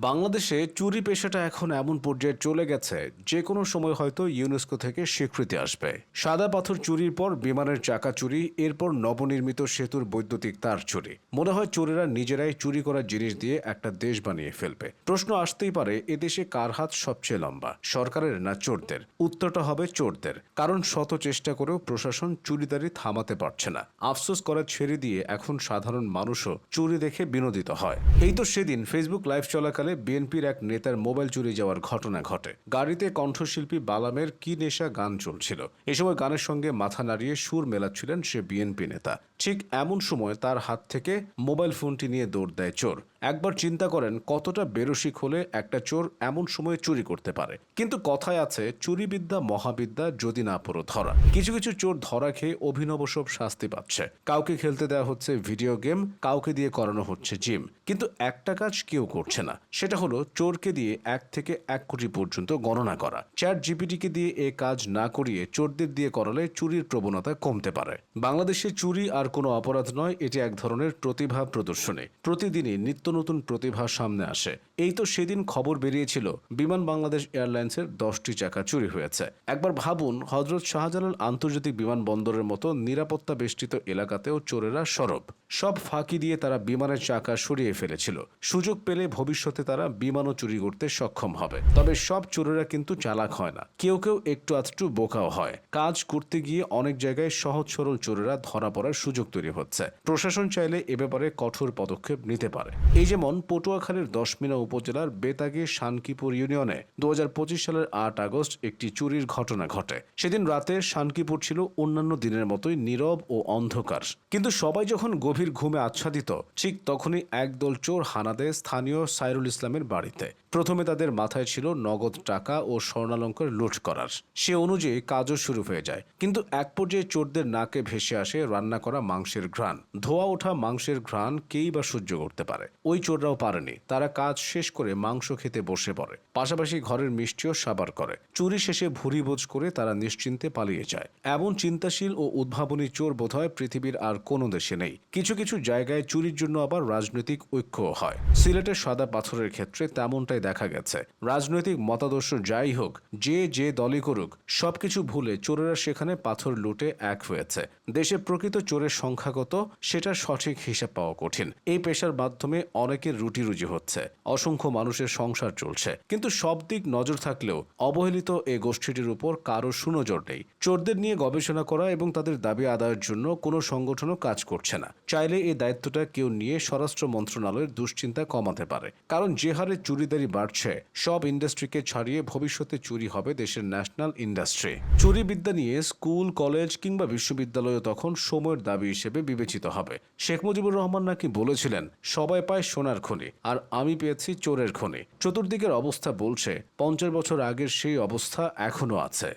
বাংলাদেশে চুরি পেশাটা এখন এমন পর্যায়ে চলে গেছে যে কোনো সময় হয়তো ইউনেস্কো থেকে স্বীকৃতি আসবে। সাদা পাথর চুরির পর বিমানের চাকা চুরি, এরপর নবনির্মিত সেতুর বৈদ্যুতিক তার চুরি। মনে হয় চোরেরা নিজেরাই চুরি করা জিনিস দিয়ে একটা দেশ বানিয়ে ফেলবে। প্রশ্ন আসতেই পারে, এদেশে কার হাত সবচেয়ে লম্বা? সরকারের না চোরদের? উত্তরটা হবে চোরদের। কারণ শত চেষ্টা করেও প্রশাসন চুরিদারি থামাতে পারছে না। আফসোস করা ছেড়ে দিয়ে এখন সাধারণ মানুষও চুরি দেখে বিনোদিত হয়। এই তো সেদিন ফেসবুক লাইভ চলাকালে বিএনপির এক নেতার মোবাইল চুরি যাওয়ার ঘটনা ঘটে। গাড়িতে কণ্ঠশিল্পী বালামের কি নেশা গান চলছিল? এ সময় গানের সঙ্গে মাথা নাড়িয়ে সুর মেলাচ্ছিলেন সে বিএনপি নেতা। ঠিক এমন সময় তার হাত থেকে মোবাইল ফোনটি নিয়ে দৌড় দেয় চোর। একবার চিন্তা করেন কতটা বেরসিক হলে একটা চোর এমন সময়ে চুরি করতে পারে। কিন্তু কথায় আছে, চুরিবিদ্যা মহাবিদ্যা যদি না পুরো ধরা। কিছু কিছু চোর ধরা খেয়ে অভিনব সব শাস্তি পাচ্ছে। কাউকে খেলতে দেওয়া হচ্ছে ভিডিও গেম, কাউকে দিয়ে করানো হচ্ছে জিম। কিন্তু একটা কাজ কেউ করছে না। সেটা হলো চোরকে দিয়ে এক থেকে এক কোটি পর্যন্ত গণনা করা। চ্যাট জিপিটিকে দিয়ে এ কাজ না করিয়ে চোরদের দিয়ে করালে চুরির প্রবণতা কমতে পারে। বাংলাদেশে চুরি আর কোনো অপরাধ নয়, এটি এক ধরনের প্রতিভা প্রদর্শনী। প্রতিদিনই নিত্য নতুন প্রতিভা সামনে আসে। এই তো সেদিন খবর বেরিয়েছিল, বিমান বাংলাদেশ এয়ারলাইন্সের দশটি চাকা চুরি হয়েছে। একবার ভাবুন, হজরত শাহজালাল আন্তর্জাতিক বিমানবন্দরের মতো নিরাপত্তা বেষ্টিত এলাকাতেও চোরেরা সরব। সব ফাঁকি দিয়ে তারা বিমানের চাকা সরিয়ে ফেলেছিল। সুযোগ পেলে ভবিষ্যতে তারা বিমানও চুরি করতে সক্ষম হবে। তবে সব চোরেরা কিন্তু চালাক হয় না। কেউ কেউ একটু আধটু বোকাও হয়। কাজ করতে গিয়ে অনেক জায়গায় সহজ সরল চোরেরা ধরা পড়ার সুযোগ তৈরি হচ্ছে। প্রশাসন চাইলে এ ব্যাপারে কঠোর পদক্ষেপ নিতে পারে। এই যেমন পটুয়াখালীর দশমিনা উপজেলার বেতাগে শানকিপুর ইউনিয়নে দু হাজার পঁচিশ সালের আট আগস্ট একটি চুরির ঘটনা ঘটে। সেদিন রাতে শানকিপুর ছিল অন্যান্য দিনের মতোই নীরব ও অন্ধকার। কিন্তু সবাই যখন গভীর ঘুমে আচ্ছাদিত, ঠিক তখনই একদল চোর হানা দেয় স্থানীয় সাইরুল ইসলামের বাড়িতে। প্রথমে তাদের মাথায় ছিল নগদ টাকা ও স্বর্ণালঙ্কার লুট করার। সে অনুযায়ী কাজও শুরু হয়ে যায়। কিন্তু এক পর্যায়ে চোরদের নাকে ভেসে আসে রান্না করা মাংসের ঘ্রাণ। ধোয়া ওঠা মাংসের ঘ্রাণ কেই বা সহ্য করতে পারে। ওই চোররাও পারেনি। তারা কাজ শেষ করে মাংস খেতে বসে পড়ে। পাশাপাশি ঘরের মিষ্টিও সাবার করে। চুরি শেষে ভুরি বোঝ করে তারা নিশ্চিন্তে পালিয়ে যায়। এমন চিন্তাশীল ও উদ্ভাবনী চোর বোধহয় পৃথিবীর আর কোনো দেশে নেই। কিছু কিছু জায়গায় চুরির জন্য আবার রাজনৈতিক ঐক্যও হয়। সিলেটের সাদা পাথরের ক্ষেত্রে তেমনটাই দেখা গেছে। রাজনৈতিক মতাদর্শ যাই হোক, যে যে দলই করুক, সবকিছু ভুলে চোরেরা সেখানে পাথর লুটে এক হয়েছে। দেশে প্রকৃত চোরের সংখ্যা কত সেটার সঠিক হিসাব পাওয়া কঠিন। এই পেশার মাধ্যমে অনেকের রুটি রুজি হচ্ছে। অসংখ্য মানুষের সংসার চলছে। কিন্তু সব দিক নজর থাকলেও অবহেলিত এই গোষ্ঠীটির উপর কারও সুনজর নেই। চোরদের নিয়ে গবেষণা করা এবং তাদের দাবি আদায়ের জন্য কোনো সংগঠনও কাজ করছে না। চাইলে এই দায়িত্বটা কেউ নিয়ে স্বরাষ্ট্র মন্ত্রণালয়ের দুশ্চিন্তা কমাতে পারে। কারণ যে হারে চুরিদারি বাড়ছে, সব ইন্ডাস্ট্রিকে ছাড়িয়ে ভবিষ্যতে চুরি হবে দেশের ন্যাশনাল ইন্ডাস্ট্রি। চুরি বিদ্যা নিয়ে স্কুল, কলেজ কিংবা বিশ্ববিদ্যালয় তখন সময়ের দাবি হিসেবে বিবেচিত হবে। শেখ মুজিবুর রহমান নাকি বলেছিলেন, সবাই পায় সোনার খনি, আর আমি পেয়েছি চোরের খনি। চতুর্দিকের অবস্থা বলছে, পঞ্চাশ বছর আগের সেই অবস্থা এখনও আছে।